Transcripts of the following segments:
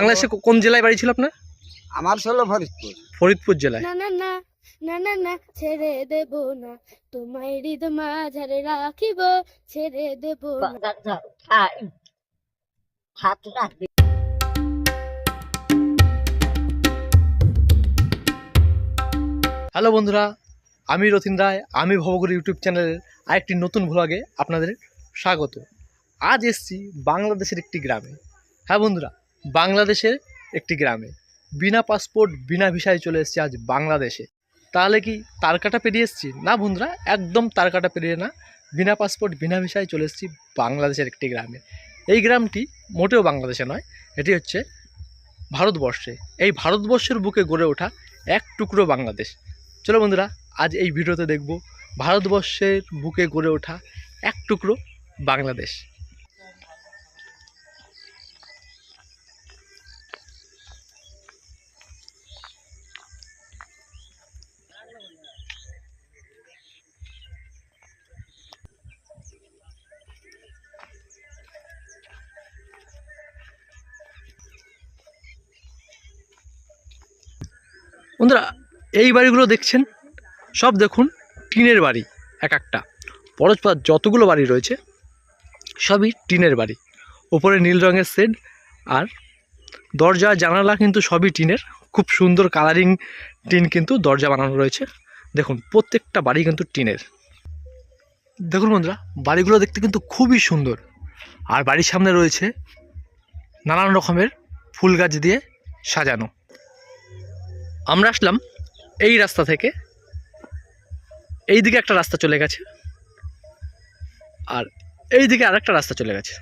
বাংলাদেশে কোন জেলায় বাড়ি ছিল আপনার? আমার ছিল ফরিদপুর। ফরিদপুর জেলায়। না না না না না না ছেড়ে দেব না। তোমায় হৃদ মাঝারে রাখিব ছেড়ে দেব হাত রাখবে। হ্যালো বন্ধুরা আমি রতিন রায় আমি ভবগুরু ইউটিউব চ্যানেলের আরেকটি নতুন ভ্লগে আপনাদের স্বাগত। আজ এসছি বাংলাদেশের একটি গ্রামে। হ্যাঁ বন্ধুরা বাংলাদেশের একটি গ্রামে। বিনা পাসপোর্ট, বিনা ভিসায় চলে এসেছি আজ বাংলাদেশে। তাহলে কি তারকাটা পেরিয়ে এসেছি? না বন্ধুরা, একদম তারকাটা পেরিয়ে না। বিনা পাসপোর্ট, বিনা ভিসায় চলে এসেছি বাংলাদেশের একটি গ্রামে। এই গ্রামটি মোটেও বাংলাদেশে নয়, এটি হচ্ছে ভারতবর্ষে। এই ভারতবর্ষের বুকে গড়ে ওঠা এক টুকরো বাংলাদেশ। চলো বন্ধুরা, আজ এই ভিডিওতে দেখব ভারতবর্ষের বুকে গড়ে ওঠা এক টুকরো বাংলাদেশ। বন্ধুরা, এই বাড়িগুলো দেখছেন? সব দেখুন, টিনের বাড়ি, এক একটা। পরস্পর যতগুলো বাড়ি রয়েছে, সবই টিনের বাড়ি। ওপরে নীল রঙের শেড আর দরজা, জানালা কিন্তু সবই টিনের। খুব সুন্দর কালারিং টিন কিন্তু দরজা বানানো রয়েছে। দেখুন, প্রত্যেকটা বাড়ি কিন্তু টিনের। দেখুন বন্ধুরা, বাড়িগুলো দেখতে কিন্তু খুবই সুন্দর। আর বাড়ির সামনে রয়েছে নানান রকমের ফুল গাছ দিয়ে সাজানো। আমরা আসলাম এই রাস্তা থেকে। এই দিকে একটা রাস্তা চলে গেছে। আর এই দিকে আরেকটা রাস্তা চলে গেছে।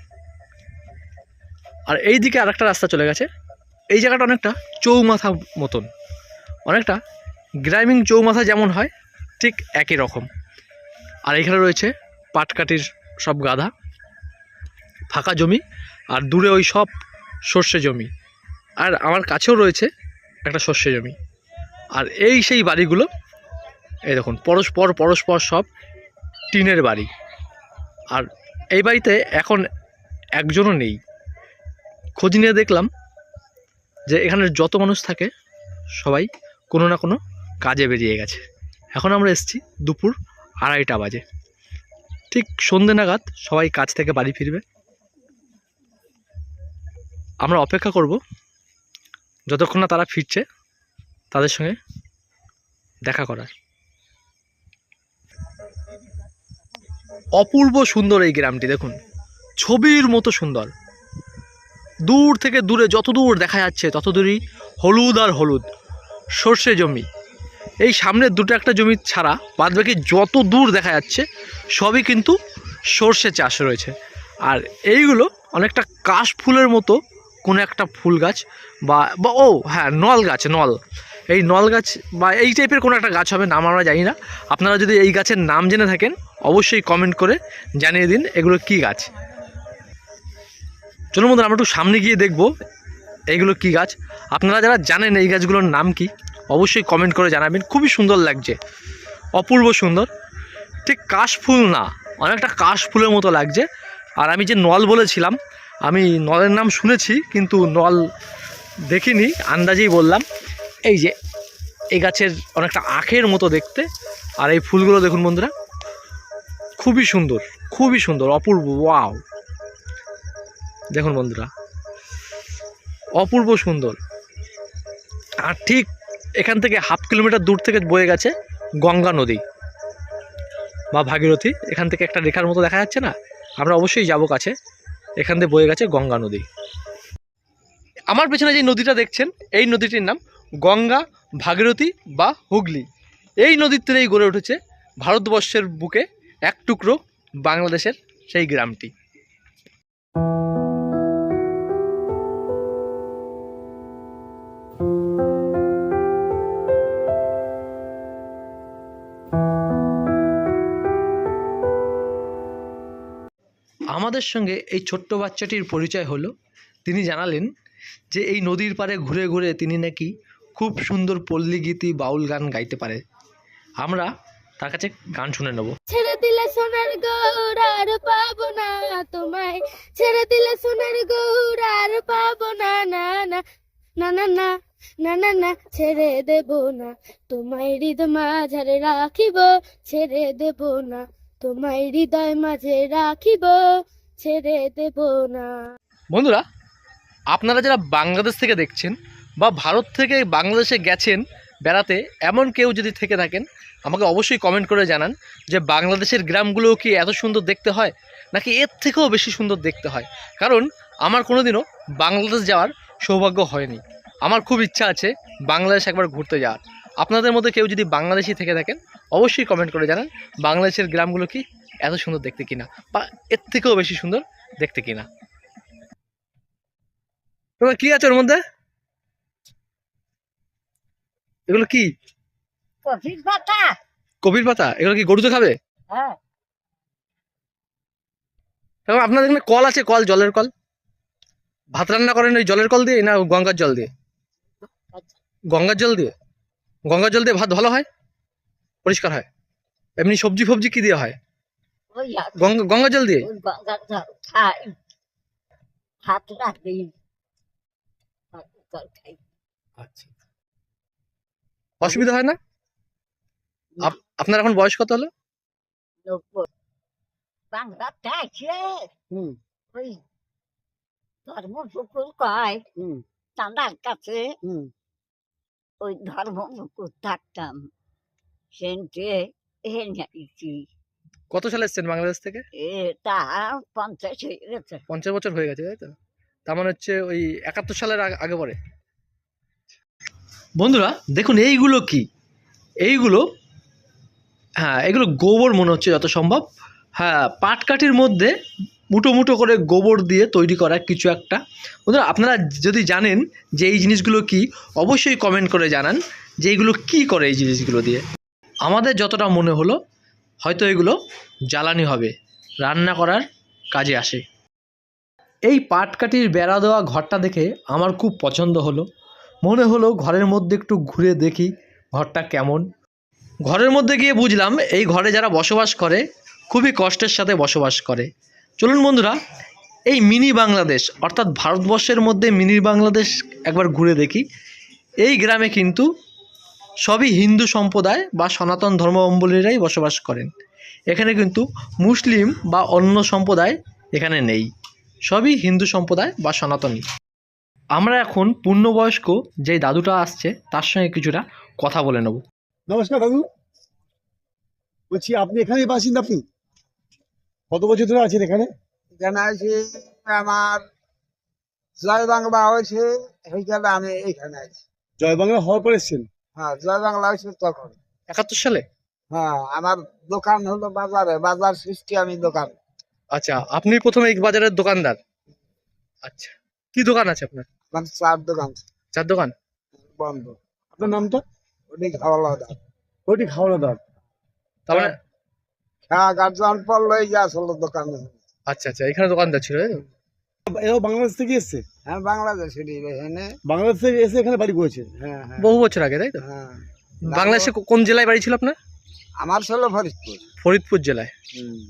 আর এই দিকে আরেকটা রাস্তা চলে গেছে। এই জায়গাটা অনেকটা চৌমাথা মতন। অনেকটা গ্রামীণ চৌমাথা যেমন হয়, ঠিক একই রকম। আর এখানে রয়েছে পাটকাঠির সব গাধা, ফাঁকা জমি, আর দূরে ওই সব সর্ষে জমি। আর আমার কাছেও রয়েছে একটা সর্ষে জমি। আর এই সেই বাড়িগুলো, এই দেখুন, পরস্পর পরস্পর সব টিনের বাড়ি। আর এই বাড়িতে এখন একজনও নেই। খোঁজ নিয়ে দেখলাম যে এখানে যত মানুষ থাকে, সবাই কোনো না কোনো কাজে বেরিয়ে গেছে। এখন আমরা এসেছি দুপুর আড়াইটা বাজে। ঠিক সন্ধে নাগাদ সবাই কাজ থেকে বাড়ি ফিরবে। আমরা অপেক্ষা করব, যতক্ষণ না তারা ফিরছে তাদের সঙ্গে দেখা করার। অপূর্ব সুন্দর এই গ্রামটি, দেখুন। ছবির মতো সুন্দর। দূর থেকে দূরে যত দূর দেখা যাচ্ছে, তত দূরই হলুদ আর হলুদ, সর্ষে জমি। এই সামনের দুটো একটা জমি ছাড়া বাদবাকি যত দূর দেখা যাচ্ছে, সবই কিন্তু সর্ষে চাষ রয়েছে। আর এইগুলো অনেকটা কাশ ফুলের মতো কোনো একটা ফুল গাছ বা বা, ও হ্যাঁ নল গাছ, নল। এই নল গাছ বা এই টাইপের কোনো একটা গাছ হবে, নাম আমরা জানি না। আপনারা যদি এই গাছের নাম জেনে থাকেন, অবশ্যই কমেন্ট করে জানিয়ে দিন এগুলো কি গাছ। চলুন বন্ধুরা, আমরা একটু সামনে গিয়ে দেখব এইগুলো কি গাছ। আপনারা যারা জানেন এই গাছগুলোর নাম কি, অবশ্যই কমেন্ট করে জানাবেন। খুবই সুন্দর লাগছে, অপূর্ব সুন্দর। ঠিক কাশফুল না, অনেকটা কাশফুলের মতো লাগছে। আর আমি যে নল বলেছিলাম, আমি নলের নাম শুনেছি, কিন্তু নল দেখিনি, আন্দাজেই বললাম। এই যে, এই গাছের অনেকটা আখের মতো দেখতে। আর এই ফুলগুলো দেখুন বন্ধুরা, খুবই সুন্দর খুবই সুন্দর, অপূর্ব, ওয়াও। দেখুন বন্ধুরা, অপূর্ব সুন্দর। আর ঠিক এখান থেকে হাফ কিলোমিটার দূর থেকে বয়ে গেছে গঙ্গা নদী। বা ভাগীরথী, এখান থেকে একটা রেখার মতো দেখা যাচ্ছে না? আমরা অবশ্যই যাব কাছে। এখান থেকে বয়ে গেছে গঙ্গা নদী। আমার পেছনে যে নদীটা দেখছেন, এই নদীটির নাম গঙ্গা, ভাগীরথী বা হুগলি। এই নদীর তীরেই গড়ে উঠেছে ভারতবর্ষের বুকে এক টুকরো বাংলাদেশের সেই গ্রামটি। আমাদের সঙ্গে এই ছোট্ট বাচ্চাটির পরিচয় হলো। তিনি জানালেন যে এই নদীর পাড়ে ঘুরে ঘুরে তিনি নাকি খুব সুন্দর পল্লীগীতি বাউল গান গাইতে পারে। আমরা তার কাছে গান শুনে নেব। ছেড়ে দিলে সোনার গৌর আর পাবো না তোমায়। ছেড়ে দিলে সোনার গৌর আর পাবো না না না না না না না না না ছেড়ে দেব না। তোমায় হৃদয় মাঝারে রাখিব ছেড়ে দেব না। তোমায় হৃদয় মাঝে রাখিব ছেড়ে দেব না। বন্ধুরা আপনারা যারা বাংলাদেশ থেকে দেখছেন বা ভারত থেকে বাংলাদেশে গেছেন, বেড়াতে এমন কেউ যদি থেকে থাকেন, আমাকে অবশ্যই কমেন্ট করে জানান যে বাংলাদেশের গ্রামগুলো কি এত সুন্দর দেখতে হয়, নাকি এর থেকেও বেশি সুন্দর দেখতে হয়। কারণ আমার কোনোদিনও বাংলাদেশ যাওয়ার সৌভাগ্য হয়নি। আমার খুব ইচ্ছা আছে বাংলাদেশ একবার ঘুরতে যাওয়ার। আপনাদের মধ্যে কেউ যদি বাংলাদেশি থেকে থাকেন, অবশ্যই কমেন্ট করে জানান বাংলাদেশের গ্রামগুলো কি এত সুন্দর দেখতে কিনা, বা এর থেকেও বেশি সুন্দর দেখতে কিনা। তোমার কী আছে ওর মধ্যে? এগুলো কি? কফির পাতা। কপির পাতা? এগুলো কি গরুতে খাবে? হ্যাঁ। এবং আপনাদের এখানে কল আছে কল জলের কল? ভাত রান্না করেন ওই জলের কল দিয়ে না গঙ্গার জল দিয়ে? গঙ্গার জল দিয়ে? গঙ্গার জল দিয়ে ভাত ভালো হয়? পরিষ্কার হয়? এমনি সবজি ফবজি কি দিয়ে হয়? গঙ্গা গঙ্গার জল দিয়ে? ভাত রাখি আচ্ছা। অসুবিধা হয় না? আপনার এখন বয়স কত হলো? চাঁদার কাছে ওই থাকতাম। সেন্টে কত সালে এসছেন বাংলাদেশ থেকে? এটা পঞ্চাশ হয়ে গেছে পঞ্চাশ বছর হয়ে গেছে তাই তো? তার মানে হচ্ছে ওই একাত্তর সালের আগে পরে? বন্ধুরা, দেখুন এইগুলো কি? এইগুলো হ্যাঁ এগুলো গোবর মনে হচ্ছে যত সম্ভব। হ্যাঁ পাটকাঠির মধ্যে মুটো মুটো করে গোবর দিয়ে তৈরি করা কিছু একটা। বন্ধুরা, আপনারা যদি জানেন যে এই জিনিসগুলো কি, অবশ্যই কমেন্ট করে জানান যে এইগুলো কি করে এই জিনিসগুলো দিয়ে। আমাদের যতটা মনে হলো, হয়তো এগুলো জ্বালানি হবে, রান্না করার কাজে আসে। এই পাটকাঠির বেড়া দেওয়া ঘরটা দেখে আমার খুব পছন্দ হলো। মনে হলো ঘরের মধ্যে একটু ঘুরে দেখি ঘরটা কেমন। ঘরের মধ্যে গিয়ে বুঝলাম এই ঘরে যারা বসবাস করে, খুবই কষ্টের সাথে বসবাস করে। চলুন বন্ধুরা, এই মিনি বাংলাদেশ, অর্থাৎ ভারতবর্ষের মধ্যে মিনি বাংলাদেশ একবার ঘুরে দেখি। এই গ্রামে কিন্তু সবই হিন্দু সম্প্রদায় বা সনাতন ধর্মাবলম্বীরাই বসবাস করেন। এখানে কিন্তু মুসলিম বা অন্য সম্প্রদায় এখানে নেই। সবই হিন্দু সম্প্রদায় বা সনাতনী। আমরা এখন পূর্ণবয়স্ক যে দাদুটা আসছে তার সঙ্গে কিছুটা কথা বলে নেব। নমস্কার দাদু। বলছি আপনি এখানেই বাসিন্দা আপনি? কত বছর ধরে আছেন এখানে? এখানে আছি আমার জয় বাংলা হয়েছে সেইখানে আমি এইখানে আছি। জয় বাংলা হওয়ার পর এসছেন? হ্যাঁ জয় বাংলা হয়েছে তখন। একাত্তর সালে? হ্যাঁ আমার দোকান হলো বাজারে বাজার সৃষ্টি আমি দোকান। আচ্ছা আপনি প্রথমে এই বাজারের দোকানদার? আচ্ছা কি দোকান আছে আপনার? মানে চার দোকান। চার দোকান? বন্ধ। আপনার নামটা? ওটি খাওয়া দাওয়া ওইটি খাওয়ানো দাঁত তার মানে হ্যাঁ গার্জন পড়ল এই যে আসলো দোকানে। আচ্ছা আচ্ছা এখানে দোকানদার ছিল এও বাংলাদেশ থেকে এসছে? হ্যাঁ বাংলাদেশের এখানে। বাংলাদেশ থেকে এসে এখানে বাড়ি করেছে? হ্যাঁ হ্যাঁ। বহু বছর আগে তাই তো? হ্যাঁ। বাংলাদেশে কোন জেলায় বাড়ি ছিল আপনার? আমার ছিল ফরিদপুর। ফরিদপুর জেলায়। হুম।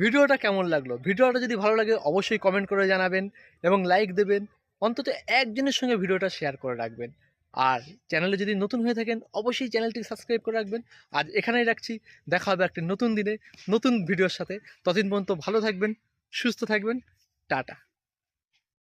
ভিডিওটা কেমন লাগল? ভিডিওটা যদি ভালো লাগে, অবশ্যই কমেন্ট করে জানাবেন এবং লাইক দেবেন। অন্তত একজনের সঙ্গে ভিডিওটা শেয়ার করে রাখবেন। আর চ্যানেলে যদি নতুন হয়ে থাকেন, অবশ্যই চ্যানেলটি সাবস্ক্রাইব করে রাখবেন। আজ এখানেই রাখছি। দেখা হবে একটি নতুন দিনে, নতুন ভিডিওর সাথে। ততদিন পর্যন্ত ভালো থাকবেন, সুস্থ থাকবেন। টাটা।